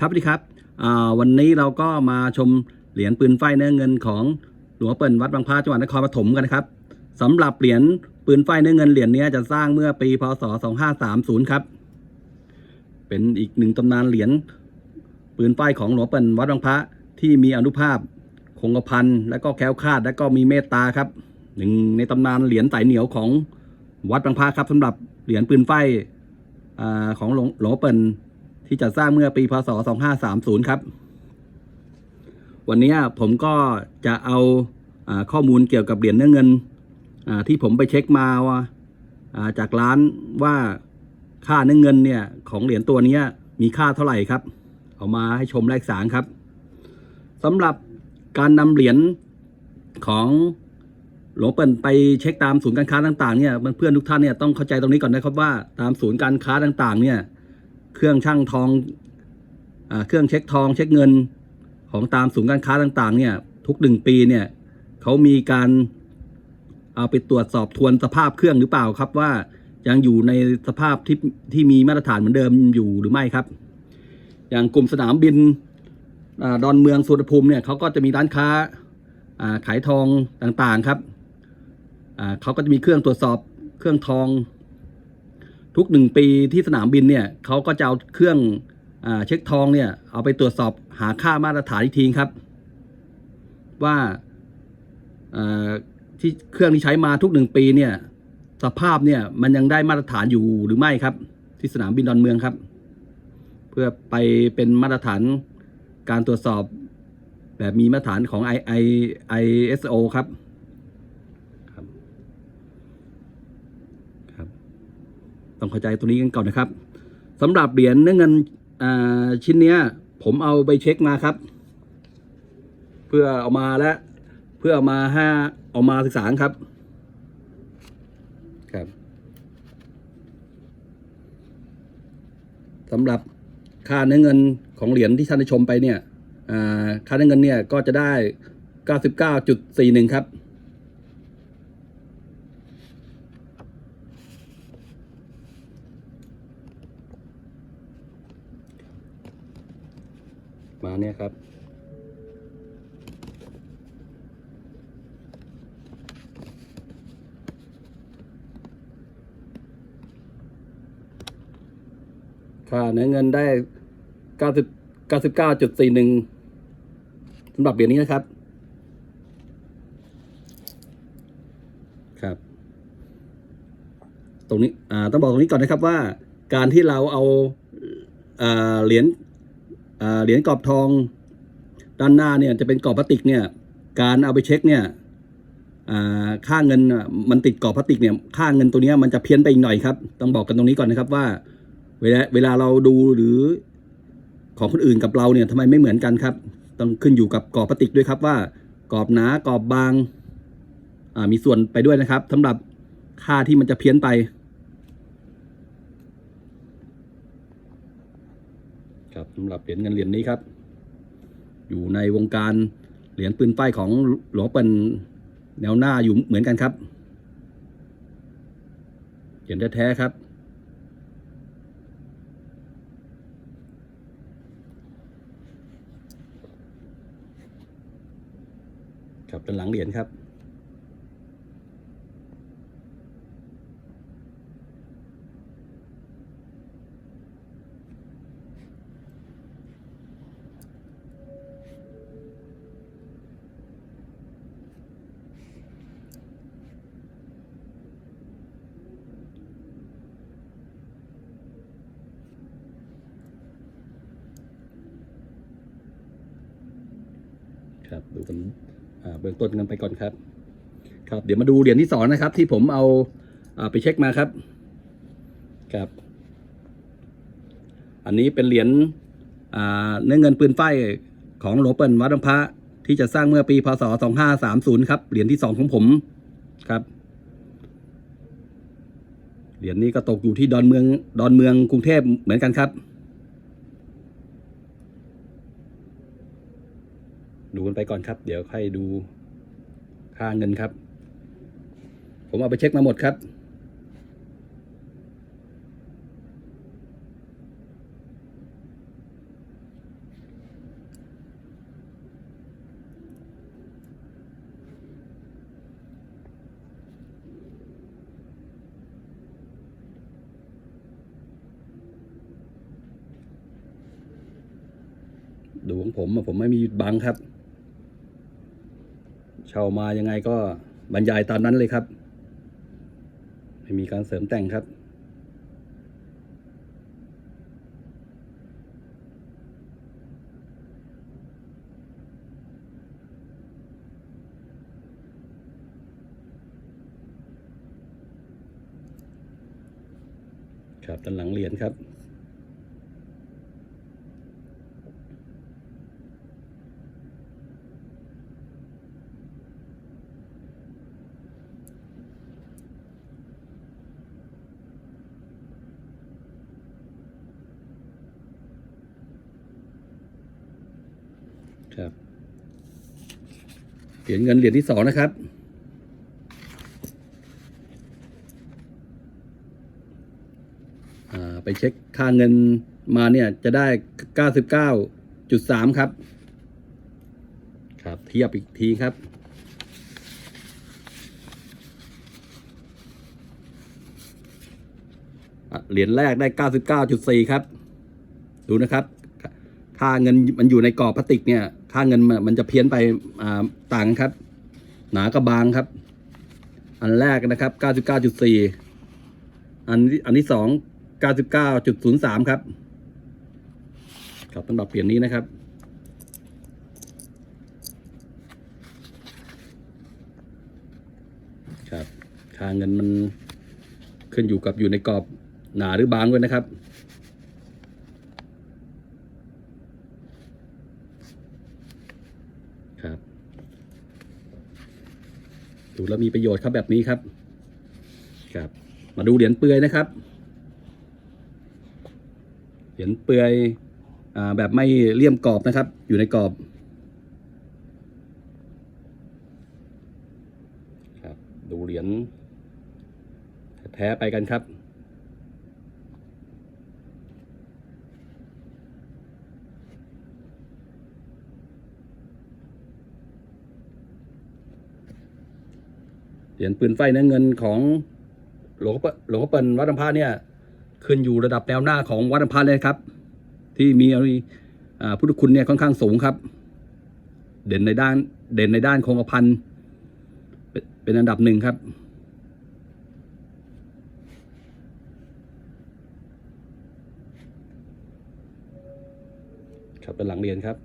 ครับสวัสดีครับวันนี้เราก็มาชมเหรียญปืนไฟเนื้อเงินของหลวงเปิ่นวัดบางพระจังหวัดนครปฐมกันนะครับสำหรับเหรียญปืนไฟเนื้อเงินเหรียญนี้จะสร้างเมื่อปีพศ 2530 ครับ เป็นอีกหนึ่งตำนานเหรียญปืนไฟของหลวงเปิ่นวัดบางพระที่มีอนุภาพคงกระพันและก็แค้วคาดและก็มีเมตตาครับหนึ่งในตำนานเหรียญสายเหนียวของวัดบางพระครับสำหรับเหรียญปืนไฟอของหลวงเปิ่น ที่จะสร้างเมื่อปีพศ 2530 ครับ วันนี้ผมก็จะเอาอข้อมูลเกี่ยวกับเหรียญเนื้อเงินที่ผมไปเช็คมาว่าจากร้านว่าค่าเนื้อเงินเนี่ยของเหรียญตัวนี้มีค่าเท่าไหร่ครับ เอามาให้ชมแลกสารครับสำหรับการนำเหรียญของหลวงเปิ่นไปเช็คตามศูนย์การค้าต่างๆเนี่ยเพื่อนๆทุกท่านเนี่ยต้องเข้าใจตรงนี้ก่อนนะครับว่าตามศูนย์การค้าต่างๆเนี่ย เครื่องช่างทองอเครื่องเช็คทองเช็คเงินของตามศูนย์การค้าต่างๆ เนี่ย ทุกหนึ่งปีเนี่ยเขามีการเอาไปตรวจสอบทวนสภาพเครื่องหรือเปล่าครับว่ายังอยู่ในสภาพที่ที่มีมาตรฐานเหมือนเดิมอยู่หรือไม่ครับ อย่างกลุ่มสนามบินอดอนเมืองสุวรรณภูมิเนี่ยเขาก็จะมีร้านค้าาขายทองต่างๆครับเขาก็จะมีเครื่องตรวจสอบเครื่องทอง ทุกหนึ่งปีที่สนามบินเนี่ยเขาก็จะเอาเครื่องอเช็คทองเนี่ยเอาไปตรวจสอบหาค่ามาตรฐานอีกทีครับ ว่าที่เครื่องที่ใช้มาทุกหนึ่งปีเนี่ยสภาพเนี่ยมันยังได้มาตรฐานอยู่หรือไม่ครับ ที่สนามบินดอนเมืองครับ เพื่อไปเป็นมาตรฐานการตรวจสอบแบบมีมาตรฐานของ I I ISO ครับครับ ต้องเข้าใจตัวนี้กันก่อนนะครับสำหรับเหรียญเนื้อเงินชิ้นเนี้ย ผมเอาไปเช็คมาครับ เพื่อเอามาและเพื่อเอามาห้าเอามาศึกษาครับ ครับสำหรับค่าเนื้อเงินของเหรียญที่ท่านได้ชมไปเนี่ยค่าเนื้อเงินเนี่ยก็จะได้ 99.41 ครับ มาเนี่ยครับ ค่าเนื้อเงินได้90 99.41สำหรับเหรียญนี้นะครับ ครับ ตรงนี้ อ่า ต้องบอกตรงนี้ก่อนนะครับว่า การที่เราเอาเหรียญ เหรียญกรอบทองด้านหน้าเนี่ยจะเป็นกรอบพลาสติกเนี่ยการเอาไปเช็คเนี่ยค่าเงินมันติดกรอบพลาสติกเนี่ยค่าเงินตัวเนี้ยมันจะเพี้ยนไปอีกหน่อยครับ ต้องบอกกันตรงนี้ก่อนนะครับว่า เวลาเวลาเราดูหรือของคนอื่นกับเราเนี่ยทำไมไม่เหมือนกันครับ ต้องขึ้นอยู่กับกรอบพลาสติกด้วยครับว่ากรอบหนากรอบบางมีส่วนไปด้วยนะครับสำหรับค่าที่มันจะเพี้ยนไป ครับสำหรับเหรียญเงินเหรียญนี้ครับ อยู่ในวงการเหรียญปืนป้ายของหลวงเปิ่นแนวหน้าอยู่เหมือนกันครับเหรียญแท้ๆครับครับด้านหลังเหรียญครับ ดูกันเบื้องต้นกันไปก่อนครับ ครับ เดี๋ยวมาดูเหรียญที่สองนะครับ ที่ผมเอาอไปเช็คมาครับ ครับ อันนี้เป็นเหรียญเนื้อเงินปืนไฟของหลวงเปิ่นวัดบางพระที่จะสร้างเมื่อปีพศ 2530 ครับ เหรียญที่สองของผมครับ เหรียญนี้ก็ตกอยู่ที่ดอนเมือง ดอนเมืองกรุงเทพเหมือนกันครับ ดูกันไปก่อนครับ เดี๋ยวค่อยดูค่าเงินครับ ผมเอาไปเช็คมาหมดครับ ดูของผมผมไม่มีบังครับ ช่ามายังไงก็บรรยายตามนั้นเลยครับ ไม่มีการเสริมแต่งครับ ครับด้านหลังเหรียญครับ ครับเหรียญเงินเหรียญที่สองนะครับอ่าไปเช็คค่าเงินมาเนี่ยจะได้99.3ครับ ครับเทียบอีกทีครับเหรียญแรกได้ 99.4 ครับ ดูนะครับ ค่าเงินมันอยู่ในกรอบพลาสติกเนี่ย ค่าเงินมันจะเพี้ยนไปอ่าต่างครับ หนากับบางครับ อันแรกนะครับ 99.4 อันที่อันที่สอง99.03 ครับครับสำหรับเปลี่ยนนี้นะครับครับค่าเงินมันขึ้นอยู่กับอยู่ในกรอบหนาหรือบางด้วยนะครับ ดูแล้วมีประโยชน์ครับแบบนี้ครับ ครับ มาดูเหรียญเปลือยนะครับ เหรียญเปลือยอ่าแบบไม่เลี่ยมกรอบนะครับ อยู่ในกรอบครับ ดูเหรียญแท้ไปกันครับ เหรียญปืนไฟเนื้อเงินของหลวงพ่อหลวงพ่อเปิลวัดน้ำพระเนี่ยขึ้นอยู่ระดับแนวหน้าของวัดน้ำพระเลยครับ ที่มีพุทธคุณเนี่ยค่อนข้างสูงครับ เด่นในด้านเด่นในด้านคงกระพันเป็นเป็นอันดับหนึ่งครับครับเป็นหลังเรียนครับ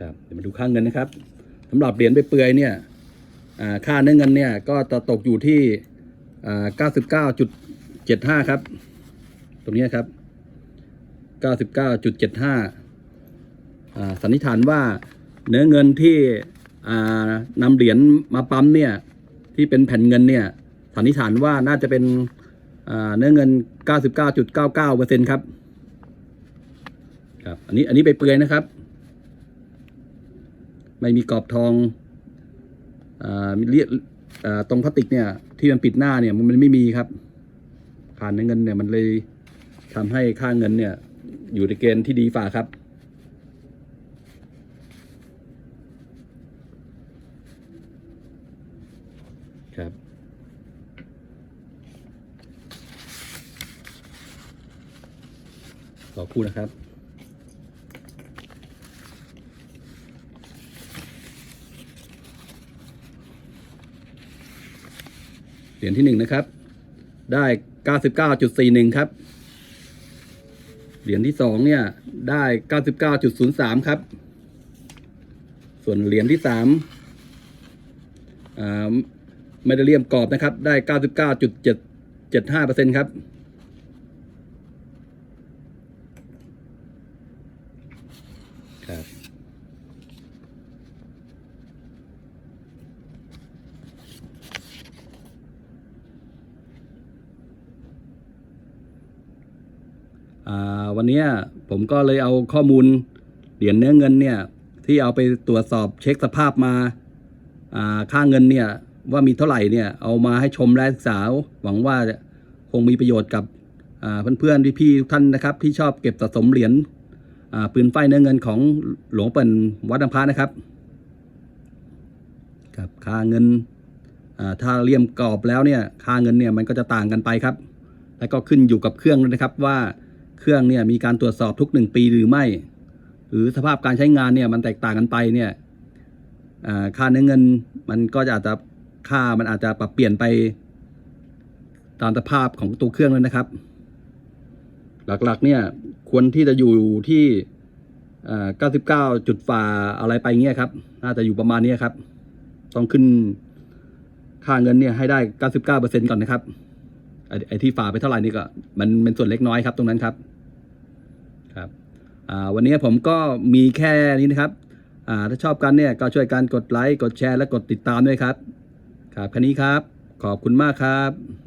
ครับเดี๋ ยวมาดูค่าเงินนะครับสำหรับเหรียญใบเปลือยเนี่ยค่าเนื้อเงินเนี่ยก็จะตกอยู่ที่อ่า99.75ครับ ตรงนี้ครับ99.75อ่าสันนิษฐานว่าเนื้อเงินที่อ่านำเหรียญมาปั๊มเนี่ยที่เป็นแผ่นเงินเนี่ยสันนิษฐานว่าน่าจะเป็นเนื้อเงิน 99.99%ครับครับ อันนี้อันนี้ใบเปลือยนะครับ ไม่มีกรอบทองเลียตรงพลาสติกเนี่ยที่มันปิดหน้าเนี่ยมันไม่มีครับผ่านเงินเนี่ยมันเลยทำให้ค่าเงินเนี่ย อยู่ในเกณฑ์ที่ดีฝ่าครับ ครับ ขอคู่นะครับ เหรียญที่หนึ่งนะครับ ได้เก้าสิบเก้าจุดสี่หนึ่งครับ เหรียญที่สองเนี่ยได้เก้าสิบเก้าจุดศูนย์สามครับ ส่วนเหรียญที่สามอ่าไม่ได้เลี่ยมกรอบนะครับ ได้เก้าสิบเก้าจุดเจ็ดเจ็ดห้าเปอร์เซ็นครับ วันนี้ผมก็เลยเอาข้อมูลเหรียญเนื้อเงินเนี่ยที่เอาไปตรวจสอบเช็คสภาพมาค่าเงินเนี่ยว่ามีเท่าไหร่เนี่ยเอามาให้ชมและศึกษาหวังว่าคงมีประโยชน์กับเพื่อนๆพี่ๆทุกท่านนะครับ ที่ชอบเก็บสะสมเหรียญปืนไฟเนื้อเงินของหลวงเปิ่นวัดน้ำพระนะครับครับค่าเงินถ้าเลี่ยมกรอบแล้วเนี่ยค่าเงินเนี่ยมันก็จะต่างกันไปครับ แล้วก็ขึ้นอยู่กับเครื่องนะครับว่า เครื่องเนี่ยมีการตรวจสอบทุกหนึ่งปีหรือไม่ หรือสภาพการใช้งานเนี่ยมันแตกต่างกันไปเนี่ยค่าเนื้อเงินมันก็จะอาจจะค่ามันอาจจะปรับเปลี่ยนไปตามสภาพของตัวเครื่องเลยนะครับ หลักๆเนี่ยควรที่จะอยู่ที่อ่า99 จุดฝ่าอะไรไปเงี้ยครับ น่าจะอยู่ประมาณนี้ครับ ต้องขึ้นค่าเงินเนี่ยให้ได้ 99%ก่อนนะครับ ไอ้ไอ้ที่ฝ่าไปเท่าไหร่นี่ก็ มันเป็นส่วนเล็กน้อยครับตรงนั้นครับ ครับวันนี้ผมก็มีแค่นี้นะครับถ้าชอบกันเนี่ยก็ช่วยกันกดไลค์กดแชร์และกดติดตามด้วยครับ ครับแค่นี้ครับ ขอบคุณมากครับ